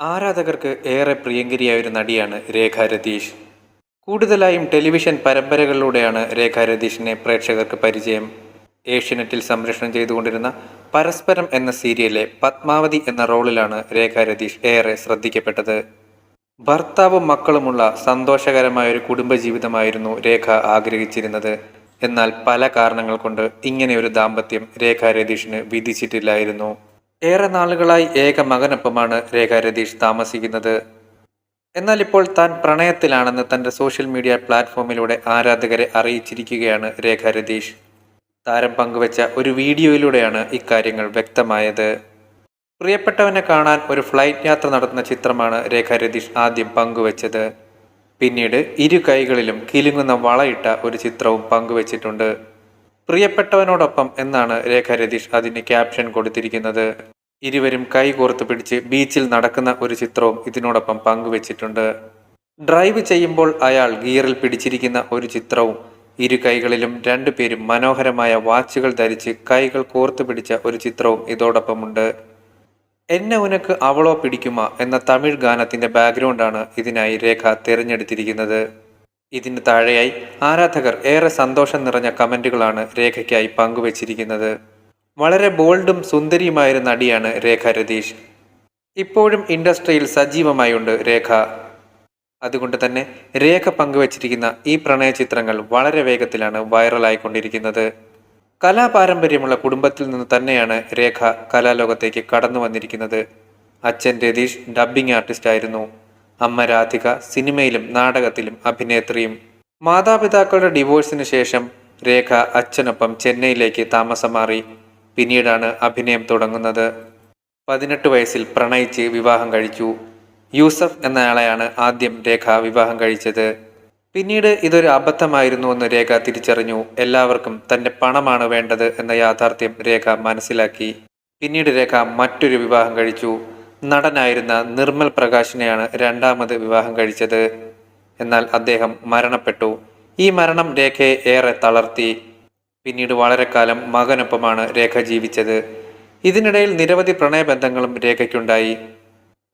ആരാധകർക്ക് ഏറെ പ്രിയങ്കരിയായ ഒരു നടിയാണ് രേഖ രതീഷ്. കൂടുതലായും ടെലിവിഷൻ പരമ്പരകളിലൂടെയാണ് രേഖ രതീഷിനെ പ്രേക്ഷകർക്ക് പരിചയം. ഏഷ്യനെറ്റിൽ സംരക്ഷണം ചെയ്തുകൊണ്ടിരുന്ന പരസ്പരം എന്ന സീരിയലിലെ പത്മാവതി എന്ന റോളിലാണ് രേഖ രതീഷ് ഏറെ ശ്രദ്ധിക്കപ്പെട്ടത്. ഭർത്താവും മക്കളുമുള്ള സന്തോഷകരമായ ഒരു കുടുംബജീവിതമായിരുന്നു രേഖ ആഗ്രഹിച്ചിരുന്നത്. എന്നാൽ പല കാരണങ്ങൾ കൊണ്ട് ഇങ്ങനെയൊരു ദാമ്പത്യം രേഖ രതീഷിന് വിധിച്ചിട്ടില്ലായിരുന്നു. ഏറെ നാളുകളായി ഏക മകനൊപ്പമാണ് രേഖ രതീഷ് താമസിക്കുന്നത്. എന്നാൽ ഇപ്പോൾ താൻ പ്രണയത്തിലാണെന്ന് തന്റെ സോഷ്യൽ മീഡിയ പ്ലാറ്റ്ഫോമിലൂടെ ആരാധകരെ അറിയിച്ചിരിക്കുകയാണ് രേഖ രതീഷ് താരം പങ്കുവച്ച ഒരു വീഡിയോയിലൂടെയാണ് ഇക്കാര്യങ്ങൾ വ്യക്തമായത്. പ്രിയപ്പെട്ടവനെ കാണാൻ ഒരു ഫ്ലൈറ്റ് യാത്ര നടത്തുന്ന ചിത്രമാണ് രേഖ രതീഷ് ആദ്യം പങ്കുവച്ചത്. പിന്നീട് ഇരു കൈകളിലും കിലുങ്ങുന്ന വളയിട്ട ഒരു ചിത്രവും പങ്കുവച്ചിട്ടുണ്ട്. പ്രിയപ്പെട്ടവനോടൊപ്പം എന്നാണ് രേഖ രതീഷ് അതിന് ക്യാപ്ഷൻ കൊടുത്തിരിക്കുന്നത്. ഇരുവരും കൈ കോർത്ത് പിടിച്ച് ബീച്ചിൽ നടക്കുന്ന ഒരു ചിത്രവും ഇതിനോടൊപ്പം പങ്കുവച്ചിട്ടുണ്ട്. ഡ്രൈവ് ചെയ്യുമ്പോൾ അയാൾ ഗിയറിൽ പിടിച്ചിരിക്കുന്ന ഒരു ചിത്രവും ഇരു കൈകളിലും രണ്ടുപേരും മനോഹരമായ വാച്ചുകൾ ധരിച്ച് കൈകൾ കോർത്തു പിടിച്ച ഒരു ചിത്രവും ഇതോടൊപ്പമുണ്ട്. എന്നെ ഉനക്ക് അവളോ പിടിക്കുമ എന്ന തമിഴ് ഗാനത്തിന്റെ ബാക്ക്ഗ്രൗണ്ടാണ് ഇതിനായി രേഖ തിരഞ്ഞെടുത്തിരിക്കുന്നത്. ഇതിന് താഴെയായി ആരാധകർ ഏറെ സന്തോഷം നിറഞ്ഞ കമന്റുകളാണ് രേഖയ്ക്കായി പങ്കുവച്ചിരിക്കുന്നത്. വളരെ ബോൾഡും സുന്ദരിയുമായൊരു നടിയാണ് രേഖ രതീഷ്. ഇപ്പോഴും ഇൻഡസ്ട്രിയിൽ സജീവമായുണ്ട് രേഖ. അതുകൊണ്ട് തന്നെ രേഖ പങ്കുവച്ചിരിക്കുന്ന ഈ പ്രണയ ചിത്രങ്ങൾ വളരെ വേഗത്തിലാണ് വൈറലായിക്കൊണ്ടിരിക്കുന്നത്. കലാപാരമ്പര്യമുള്ള കുടുംബത്തിൽ നിന്ന് തന്നെയാണ് രേഖ കലാലോകത്തേക്ക് കടന്നു വന്നിരിക്കുന്നത് അച്ഛൻ രതീഷ് ഡബ്ബിംഗ് ആർട്ടിസ്റ്റ് ആയിരുന്നു അമ്മ രാധിക സിനിമയിലും നാടകത്തിലും അഭിനേത്രിയും. മാതാപിതാക്കളുടെ ഡിവോഴ്സിന് ശേഷം രേഖ അച്ഛനൊപ്പം ചെന്നൈയിലേക്ക് താമസം മാറി. പിന്നീടാണ് അഭിനയം തുടങ്ങുന്നത്. പതിനെട്ട് വയസ്സിൽ പ്രണയിച്ച് വിവാഹം കഴിച്ചു. യൂസഫ് എന്നയാളെയാണ് ആദ്യം രേഖ വിവാഹം കഴിച്ചത്. പിന്നീട് ഇതൊരു അബദ്ധമായിരുന്നു എന്ന് രേഖ തിരിച്ചറിഞ്ഞു. എല്ലാവർക്കും തന്റെ പണമാണ് വേണ്ടത് എന്ന യാഥാർത്ഥ്യം രേഖ മനസ്സിലാക്കി. പിന്നീട് രേഖ മറ്റൊരു വിവാഹം കഴിച്ചു. നടനായിരുന്ന നിർമ്മൽ പ്രകാശിനെയാണ് രണ്ടാമത് വിവാഹം കഴിച്ചത്. എന്നാൽ അദ്ദേഹം മരണപ്പെട്ടു. ഈ മരണം രേഖയെ ഏറെ തളർത്തി. പിന്നീട് വളരെ കാലം മകനൊപ്പമാണ് രേഖ ജീവിച്ചത്. ഇതിനിടയിൽ നിരവധി പ്രണയബന്ധങ്ങളും രേഖയ്ക്കുണ്ടായി.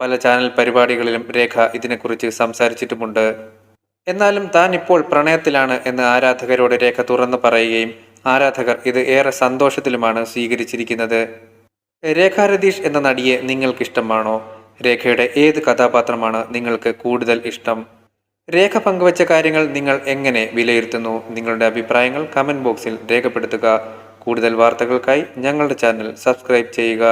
പല ചാനൽ പരിപാടികളിലും രേഖ ഇതിനെക്കുറിച്ച് സംസാരിച്ചിട്ടുമുണ്ട്. എന്നാലും താൻ ഇപ്പോൾ പ്രണയത്തിലാണ് എന്ന് ആരാധകരോട് രേഖ തുറന്നു പറയുകയും ആരാധകർ ഇത് ഏറെ സന്തോഷത്തിലുമാണ് സ്വീകരിച്ചിരിക്കുന്നത്. രേഖ രതീഷ് എന്ന നടിയെ നിങ്ങൾക്ക് ഇഷ്ടമാണോ രേഖയുടെ ഏത് കഥാപാത്രമാണ് നിങ്ങൾക്ക് കൂടുതൽ ഇഷ്ടം? രേഖ പങ്കുവച്ച കാര്യങ്ങൾ നിങ്ങൾ എങ്ങനെ വിലയിരുത്തുന്നു? നിങ്ങളുടെ അഭിപ്രായങ്ങൾ കമന്റ് ബോക്സിൽ രേഖപ്പെടുത്തുക. കൂടുതൽ വാർത്തകൾക്കായി ഞങ്ങളുടെ ചാനൽ സബ്സ്ക്രൈബ് ചെയ്യുക.